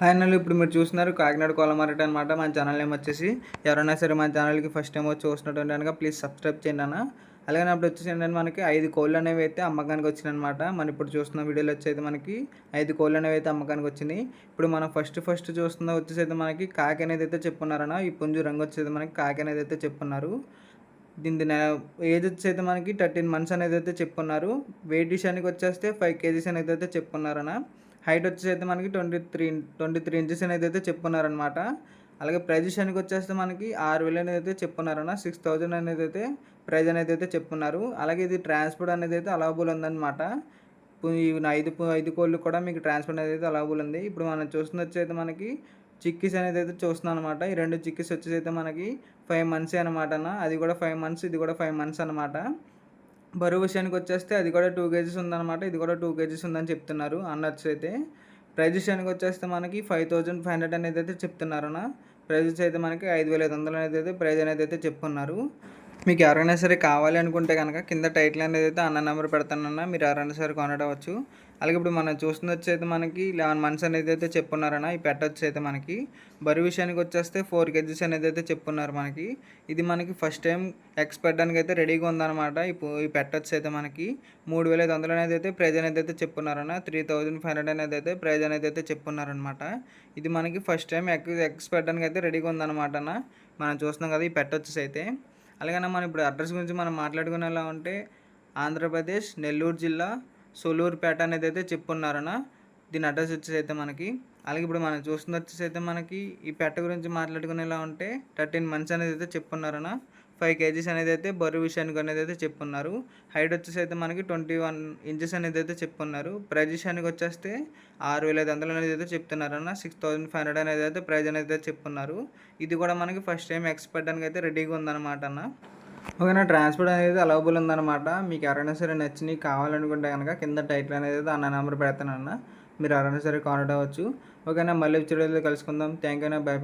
Final ఇప్పుడు మీరు చూస్తున్నారు కాకినాడ కోలమారట అనమాట మన ఛానల్ నేమ్ వచ్చేసి ఎవరైనా సరే మన ఛానల్కి ఫస్ట్ టైం వచ్చి చూసినటువంటి కనుక ప్లీజ్ సబ్స్క్రైబ్ చేయండి అన్న. అలాగే అప్పుడు వచ్చేసి ఏంటంటే మనకి ఐదు కోళ్ళు అనేవి అయితే అమ్మకానికి వచ్చినాయన్నమాట మనం ఇప్పుడు చూస్తున్న వీడియోలో వచ్చి అయితే మనకి ఐదు కోళ్ళు అనేవి అయితే అమ్మకానికి వచ్చినాయి. ఇప్పుడు మనం ఫస్ట్ ఫస్ట్ చూస్తున్న వచ్చేసి అయితే మనకి కాకి అనేది అయితే చెప్పున్నారన్న ఈ పుంజు రంగు వచ్చేది మనకి కాకి అనేది అయితే చెప్పున్నారు. దీని ఏజ్ వచ్చేది మనకి థర్టీన్ మంత్స్ అనేది అయితే చెప్పున్నారు. వెయిట్ విషయానికి వచ్చేస్తే ఫైవ్ కేజీస్ అనేది అయితే చెప్పున్నారన్న హైట్ వచ్చేసి అయితే మనకి twenty three twenty three inches అనేది అయితే చెప్పున్నారనమాట అలాగే ప్రైజ్ విషయానికి వచ్చేస్తే మనకి ఆరు వేలు అనేది అయితే చెప్పున్నారన్న సిక్స్ థౌజండ్ అనేది అయితే ప్రైజ్ అనేది అయితే చెప్పున్నారు అలాగే ఇది ట్రాన్స్పోర్ట్ అనేది అయితే అలవబుల్ ఉందన్నమాట. ఈ ఐదు ఐదు కోళ్ళు కూడా మీకు ట్రాన్స్పోర్ట్ అనేది అయితే అలవబుల్ ఉంది. ఇప్పుడు మనం చూస్తుంది వచ్చి మనకి చిక్కీస్ అనేది అయితే చూస్తున్నాను అనమాట ఈ రెండు చిక్కీస్ వచ్చేసి అయితే మనకి ఫైవ్ మంత్స్ అనమాట అది కూడా ఫైవ్ మంత్స్ ఇది కూడా ఫైవ్ మంత్స్ అనమాట బరువు విషయానికి వచ్చేస్తే అది కూడా టూ కేజీస్ ఉందన్నమాట. ఇది కూడా టూ కేజీస్ ఉందని చెప్తున్నారు అన్నట్స్ అయితే. ప్రైజ్ విషయానికి వచ్చేస్తే మనకి ఫైవ్ థౌజండ్ ఫైవ్ హండ్రెడ్ అనేది అయితే చెప్తున్నారు అన్న. ప్రైజెస్ అయితే మనకి ఐదు వేల ఐదు వందలు అనేది అయితే ప్రైజ్ అనేది అయితే చెప్పున్నారు మీకు ఎవరైనా సరే కావాలి అనుకుంటే కనుక కింద టైటిల్ అనేది అయితే అన్న నెంబర్ పెడతానన్నా మీరు ఎవరైనా సరే కొనడవచ్చు. అలాగే ఇప్పుడు మనం చూస్తుంది వచ్చి అయితే మనకి లెవెన్ మంత్స్ అనేది అయితే చెప్పున్నారన్న ఈ పెట్ట అయితే మనకి. బరువు విషయానికి వచ్చేస్తే ఫోర్ కేజీస్ అనేది అయితే చెప్పున్నారు మనకి. ఇది మనకి ఫస్ట్ టైం ఎక్స్ పెట్టడానికి అయితే రెడీగా ఉందన్నమాట. ఇప్పుడు ఈ పెట్ట అయితే మనకి మూడు వేల ఐదు వందలు అనేది అయితే ప్రైజ్ అనేది అయితే చెప్పున్నారన్న త్రీ థౌజండ్ ఫైవ్ హండ్రెడ్ అనేది అయితే ప్రైజ్ అనేది అయితే చెప్పున్నారనమాట ఇది మనకి ఫస్ట్ టైం ఎక్స్ ఎక్స్ పెట్టడానికి అయితే రెడీగా ఉందన్నమాట అన్న మనం చూస్తున్నాం కదా ఈ పెట్ట వచ్చేసి అయితే. అలాగే మనం ఇప్పుడు అడ్రస్ గురించి మనం మాట్లాడుకునేలా ఉంటే ఆంధ్రప్రదేశ్ నెల్లూరు జిల్లా సొలూరుపేట అనేది అయితే చెప్పున్నారన్న దీని అడ్రస్ వచ్చేసి అయితే మనకి. అలాగే ఇప్పుడు మనం చూస్తున్న వచ్చేసి అయితే మనకి ఈ పెట్ట గురించి మాట్లాడుకునేలా ఉంటే థర్టీన్ మంత్స్ అనేది అయితే చెప్పున్నారన్న ఫైవ్ కేజీస్ అనేది అయితే బరువు విషయానికి అనేది అయితే చెప్పున్నారు. హైట్ వచ్చేసి అయితే మనకి ట్వంటీ వన్ ఇంచెస్ అనేది అయితే చెప్పున్నారు. ప్రైజ్ విషయానికి వచ్చేస్తే ఆరు వేల ఐదు వందలు అనేది అయితే చెప్తున్నారన్న సిక్స్ థౌసండ్ ఫైవ్ హండ్రెడ్ అనేది అయితే ప్రైజ్ అనేది అయితే చెప్పున్నారు. ఇది కూడా మనకి ఫస్ట్ టైం ఎక్స్పెక్ట్ అని అయితే రెడీగా ఉందన్నమాట అన్న. ఓకేనా ట్రాన్స్పోర్ట్ అనేది అవైలబుల్ ఉందన్నమాట. మీకు ఎవరైనా సరే నచ్చినవి కావాలనుకుంటే కనుక కింద టైటిల్ అనేది అన్న నెంబర్ పెడతానన్న. మీరు ఎవరైనా సరే కాంటాక్ట్ అవ్వచ్చు. ఓకేనా మళ్ళీ వీడియోలో కలుసుకుందాం. Thank you bye bye.